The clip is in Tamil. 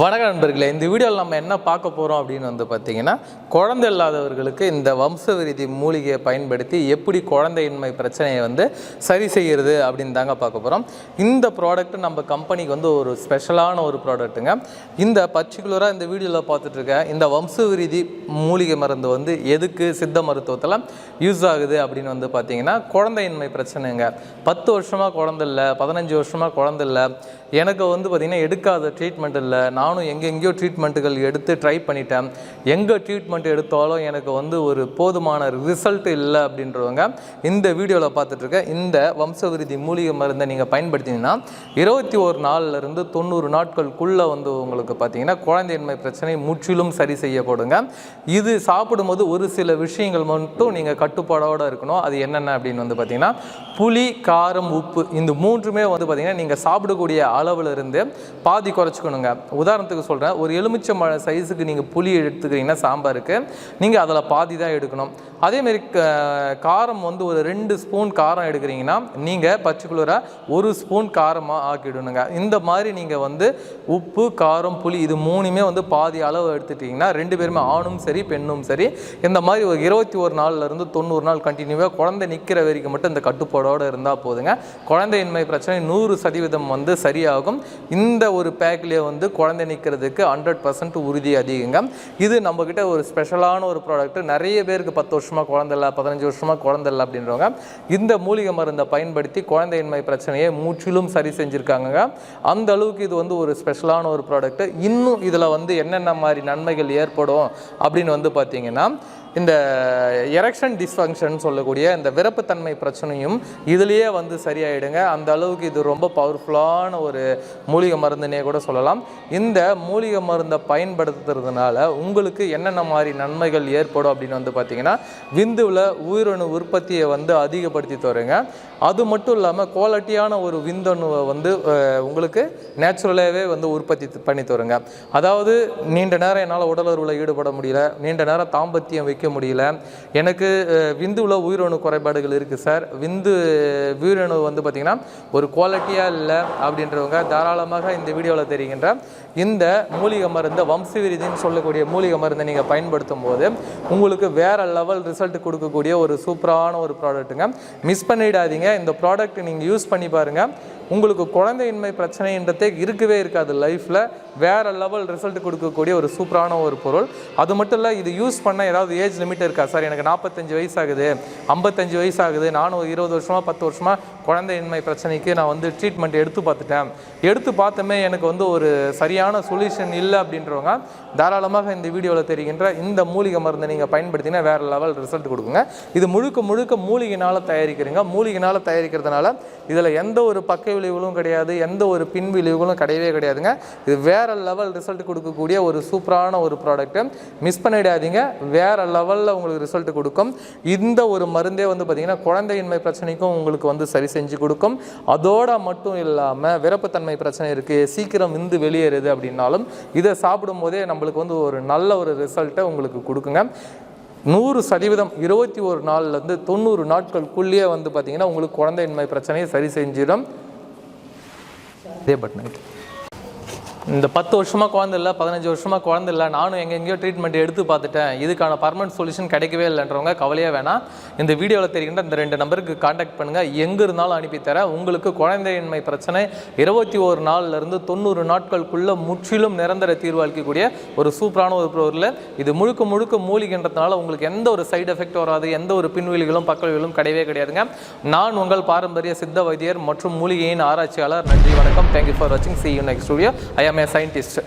வணக்க நண்பர்களே இந்த வீடியோவில் நம்ம என்ன பார்க்க போகிறோம் அப்படின்னு வந்து பார்த்தீங்கன்னா குழந்தை இல்லாதவர்களுக்கு இந்த வம்சவிருதி மூலிகையை பயன்படுத்தி எப்படி குழந்தையின்மை பிரச்சனையை வந்து சரி செய்கிறது அப்படின்னு தாங்க பார்க்க போகிறோம் இந்த ப்ராடக்ட் நம்ம கம்பெனிக்கு வந்து ஒரு ஸ்பெஷலான ஒரு ப்ராடக்ட்டுங்க இந்த பர்டிகுலராக இந்த வீடியோவில் பார்த்துட்ருக்கேன் இந்த வம்சவிருதி மூலிகை மருந்து வந்து எதுக்கு சித்த மருத்துவத்தில் யூஸ் ஆகுது அப்படின்னு வந்து பார்த்தீங்கன்னா குழந்தையின்மை பிரச்சனைங்க. பத்து வருஷமாக குழந்தை இல்லை பதினஞ்சு வருஷமாக குழந்தை இல்லை. எனக்கு வந்து பார்த்திங்கன்னா எடுக்காத ட்ரீட்மெண்ட் இல்லை நானும் எங்கெங்கேயோ ட்ரீட்மெண்ட்டுகள் எடுத்து ட்ரை பண்ணிட்டேன். எங்கே ட்ரீட்மெண்ட் எடுத்தாலும் எனக்கு வந்து ஒரு போதுமான ரிசல்ட் இல்லை அப்படின்றவங்க இந்த வீடியோவில் பார்த்துட்ருக்க இந்த வம்சவிருதி மூலிகை மருந்தை நீங்கள் பயன்படுத்தினீங்கன்னா இருபத்தி ஒரு நாள்லேருந்து தொண்ணூறு நாட்களுக்குள்ளே வந்து உங்களுக்கு பார்த்தீங்கன்னா குழந்தையின்மை பிரச்சனை முற்றிலும் சரி செய்யப்படுங்க இது சாப்பிடும்போது ஒரு சில விஷயங்கள் மட்டும் நீங்கள் கட்டுப்பாடோடு இருக்கணும். அது என்னென்ன அப்படின்னு வந்து பார்த்தீங்கன்னா புளி காரம் உப்பு இந்த மூன்றுமே வந்து பார்த்தீங்கன்னா நீங்கள் சாப்பிடக்கூடிய அளவுல இருந்து பாதி குறைச்சிக்கணுங்க. உதாரணத்துக்கு சொல்கிறேன் ஒரு எலுமிச்சை மழை சைஸுக்கு நீங்கள் புளி எடுத்துக்கிறீங்கன்னா சாம்பாருக்கு நீங்கள் அதில் பாதி தான் எடுக்கணும். அதேமாரி காரம் வந்து ஒரு ரெண்டு ஸ்பூன் காரம் எடுக்கிறீங்கன்னா நீங்கள் பர்டிகுலராக ஒரு ஸ்பூன் காரமாக ஆக்கிடணுங்க. இந்த மாதிரி நீங்கள் வந்து உப்பு காரம் புளி இது மூணுமே வந்து பாதி அளவு எடுத்துட்டிங்கன்னா ரெண்டு பேருமே ஆணும் சரி பெண்ணும் சரி இந்த மாதிரி ஒரு இருபத்தி ஒரு நாள்லேருந்து தொண்ணூறு நாள் கண்டினியூவாக குழந்தை நிற்கிற வரைக்கும் மட்டும் இந்த கட்டுப்பாடோடு இருந்தால் போதுங்க. குழந்தையின்மை பிரச்சனை நூறு சதவீதம் வந்து சரியாகும். இந்த ஒரு பேக்லேயே வந்து குழந்தை நிற்கிறதுக்கு ஹண்ட்ரட் பர்சன்ட் உறுதி அதிகங்க. இது நம்மக்கிட்ட ஒரு ஸ்பெஷலான ஒரு ப்ராடக்ட் நிறைய பேருக்கு பத்து வருஷம் வருஷமாக குழந்தை இல்லை பதினஞ்சு வருஷமாக குழந்தை இல்லை அப்படின்றவங்க இந்த மூலிகை மருந்தை பயன்படுத்தி குழந்தையின்மை பிரச்சனையை முற்றிலும் சரி செஞ்சுருக்காங்க அந்த அளவுக்கு இது வந்து ஒரு ஸ்பெஷலான ஒரு ப்ராடக்ட் இன்னும் இதில் வந்து என்னென்ன மாதிரி நன்மைகள் ஏற்படும் அப்படின்னு வந்து பார்த்தீங்கன்னா இந்த எரெக்ஷன் டிஸ்ஃபங்க்ஷன் சொல்லக்கூடிய இந்த விரப்புத்தன்மை பிரச்சனையும் இதுலேயே வந்து சரியாயிடுங்க. அந்த அளவுக்கு இது ரொம்ப பவர்ஃபுல்லான ஒரு மூலிகை மருந்துனே கூட சொல்லலாம். இந்த மூலிகை மருந்தை பயன்படுத்துறதுனால உங்களுக்கு என்னென்ன மாதிரி நன்மைகள் ஏற்படும் அப்படின்னு வந்து பார்த்தீங்கன்னா விந்துவில் உயிரணு உற்பத்தியை வந்து அதிகப்படுத்தி தருங்க. அது மட்டும் இல்லாமல் குவாலிட்டியான ஒரு விந்தணுவை வந்து உங்களுக்கு நேச்சுரலாகவே வந்து உற்பத்தி பண்ணி தருங்க. அதாவது நீண்ட நேரம் என்னால் உடலுறவில் ஈடுபட முடியல நீண்ட நேரம் தாம்பத்தியம் வைக்க முடியல. எனக்கு விந்துவில் உயிரணு குறைபாடுகள் இருக்குது சார். விந்து உயிரணு வந்து பார்த்திங்கன்னா ஒரு குவாலிட்டியாக இல்லை அப்படின்றவங்க தாராளமாக இந்த வீடியோவில் தெரிகின்ற இந்த மூலிகை மருந்து வம்சவிரிதின்னு சொல்லக்கூடிய மூலிகை மருந்தை நீங்கள் பயன்படுத்தும் போது உங்களுக்கு வேற லெவல் ரிசல்ட் கொடுக்கக்கூடிய ஒரு சூப்பரான ஒரு ப்ராடக்ட்டுங்க மிஸ் பண்ணிடாதீங்க. இந்த ப்ராடக்ட் நீங்கள் யூஸ் பண்ணி பாருங்கள் உங்களுக்கு குழந்தையின்மை பிரச்சனைன்றதே இருக்கவே இருக்காது லைஃப்பில் வேறு லெவல் ரிசல்ட் கொடுக்கக்கூடிய ஒரு சூப்பரான ஒரு பொருள். அது மட்டும் இல்லை இது யூஸ் பண்ண ஏதாவது ஏஜ் லிமிட் இருக்கா? சார் எனக்கு நாற்பத்தஞ்சு வயசு ஆகுது ஐம்பத்தஞ்சு வயசு ஆகுது நானும் ஒரு இருபது வருஷமாக பத்து வருஷமாக குழந்தையின்மை பிரச்சனைக்கு நான் வந்து ட்ரீட்மெண்ட் எடுத்து பார்த்துட்டேன். எடுத்து பார்த்தமே எனக்கு வந்து ஒரு சரியான சொல்யூஷன் இல்லை அப்படின்றவங்க தாராளமாக இந்த வீடியோவில் தெரிகின்ற இந்த மூலிகை மருந்தை நீங்கள் பயன்படுத்தினா வேற லெவல் ரிசல்ட் கொடுக்குங்க. இது முழுக்க முழுக்க மூலிகைனால் தயாரிக்கிறீங்க. மூலிகைனால் தயாரிக்கிறதுனால இதில் எந்த ஒரு பக்க விளைவுகளும் கிடையாது எந்த ஒரு பின் விளைவுகளும் கிடையவே கிடையாதுங்க. இது வேற லெவல் ரிசல்ட் கொடுக்கக்கூடிய ஒரு சூப்பரான ஒரு ப்ராடக்ட்டு மிஸ் பண்ணிடாதீங்க. வேற லெவலில் உங்களுக்கு ரிசல்ட் கொடுக்கும். இந்த ஒரு மருந்தே வந்து பார்த்தீங்கன்னா குழந்தையின்மை பிரச்சனைக்கும் உங்களுக்கு வந்து சரி செஞ்சு கொடுக்கும். அதோட மட்டும் இல்லாமல் விரப்புத்தன்மை பிரச்சனை இருக்குது சீக்கிரம் விந்து வெளியேறுது அப்படின்னாலும் இதை சாப்பிடும் போதே நம்மளுக்கு வந்து ஒரு நல்ல ஒரு ரிசல்ட்டை உங்களுக்கு கொடுக்குங்க. நூறு சதவீதம் இருபத்தி ஒரு நாள்லேருந்து தொண்ணூறு நாட்களுக்குள்ளேயே வந்து பார்த்தீங்கன்னா உங்களுக்கு குழந்தையின்மை பிரச்சனையை சரி செஞ்சிடும். இதே பட்டன் இந்த பத்து வருஷமாக குழந்தை இல்லை பதினஞ்சு வருஷமாக குழந்தை இல்லை நானும் எங்கெங்கேயோ ட்ரீட்மெண்ட் எடுத்து பார்த்துட்டேன். இதுக்கான பர்மனன்ட் சொல்யூஷன் கிடைக்கவே இல்லைன்றவங்க கவலையே வேணாம். இந்த வீடியோவில் தெரிகின்ற இந்த ரெண்டு நம்பருக்கு காண்டாக்ட் பண்ணுங்கள் எங்கே இருந்தாலும் அனுப்பி தரேன். உங்களுக்கு குழந்தையின்மை பிரச்சனை இருபத்தி ஒரு நாள்லேருந்து தொண்ணூறு நாட்களுக்குள்ளே முற்றிலும் நிரந்தர தீர்வளிக்கக்கூடிய ஒரு சூப்பரான ஒரு பொருள் இது முழுக்க முழுக்க மூலிகின்றதுனால உங்களுக்கு எந்த ஒரு சைடு எஃபெக்ட் வராது எந்த ஒரு பின்விழிகளும் பக்கவிகளும் கிடையவே கிடையாதுங்க. நான் உங்கள் பாரம்பரிய சித்த வைத்தியர் மற்றும் மூலிகையின் ஆராய்ச்சியாளர். நன்றி வணக்கம். தேங்க்யூ ஃபார் வாட்சிங் see you next studio I am a scientist